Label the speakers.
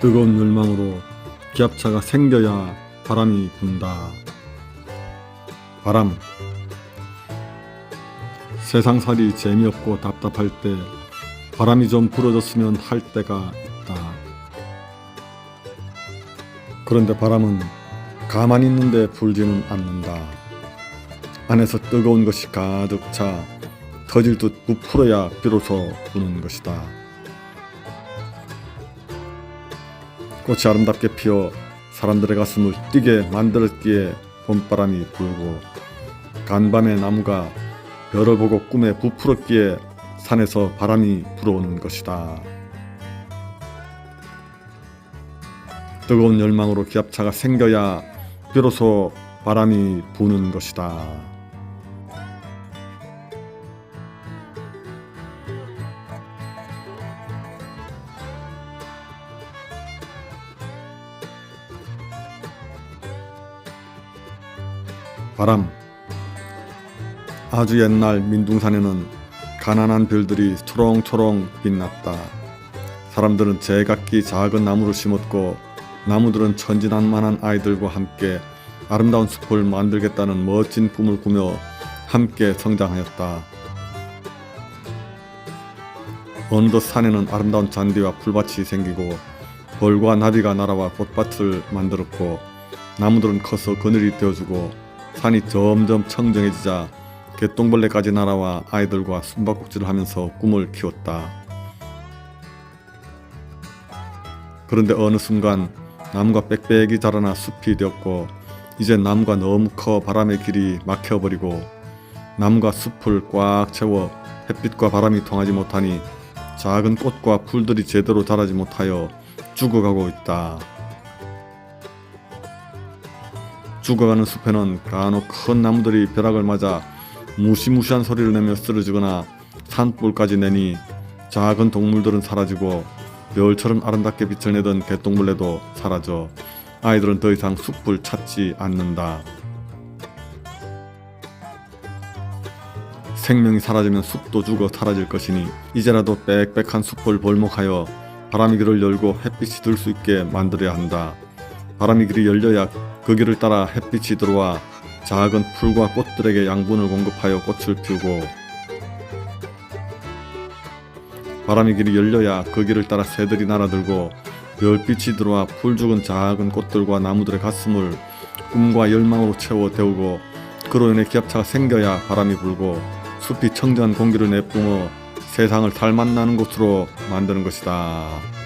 Speaker 1: 뜨거운 열망으로 기압차가 생겨야 바람이 분다. 바람. 세상살이 재미없고 답답할 때 바람이 좀 불어줬으면 할 때가 있다. 그런데 바람은 가만히 있는데 불지는 않는다. 안에서 뜨거운 것이 가득 차 터질 듯 부풀어야 비로소 부는 것이다. 꽃이 아름답게 피어 사람들의 가슴을 뛰게 만들었기에 봄바람이 불고 간밤에 나무가 별을 보고 꿈에 부풀었기에 산에서 바람이 불어오는 것이다. 뜨거운 열망으로 기압차가 생겨야 비로소 바람이 부는 것이다. 바람 아주 옛날 민둥산에는 가난한 별들이 초롱초롱 빛났다. 사람들은 제각기 작은 나무를 심었고 나무들은 천진난만한 아이들과 함께 아름다운 숲을 만들겠다는 멋진 꿈을 꾸며 함께 성장하였다. 어느덧 산에는 아름다운 잔디와 풀밭이 생기고 벌과 나비가 날아와 꽃밭을 만들었고 나무들은 커서 그늘이 되어주고 산이 점점 청정해지자 개똥벌레까지 날아와 아이들과 숨바꼭질을 하면서 꿈을 키웠다. 그런데 어느 순간 나무가 빽빽이 자라나 숲이 되었고 이제 나무가 너무 커 바람의 길이 막혀버리고 나무가 숲을 꽉 채워 햇빛과 바람이 통하지 못하니 작은 꽃과 풀들이 제대로 자라지 못하여 죽어가고 있다. 죽어가는 숲에는 간혹 큰 나무들이 벼락을 맞아 무시무시한 소리를 내며 쓰러지거나 산불까지 내니 작은 동물들은 사라지고 별처럼 아름답게 빛을 내던 개똥벌레도 사라져 아이들은 더 이상 숲을 찾지 않는다. 생명이 사라지면 숲도 죽어 사라질 것이니 이제라도 빽빽한 숲을 볼목하여 바람의 길을 열고 햇빛이 들 수 있게 만들어야 한다. 바람의 길이 열려야 그 길을 따라 햇빛이 들어와 작은 풀과 꽃들에게 양분을 공급하여 꽃을 피우고 바람의 길이 열려야 그 길을 따라 새들이 날아들고 별빛이 들어와 풀 죽은 작은 꽃들과 나무들의 가슴을 꿈과 열망으로 채워 데우고 그로 인해 기압차가 생겨야 바람이 불고 숲이 청정한 공기를 내뿜어 세상을 닮았나는 곳으로 만드는 것이다.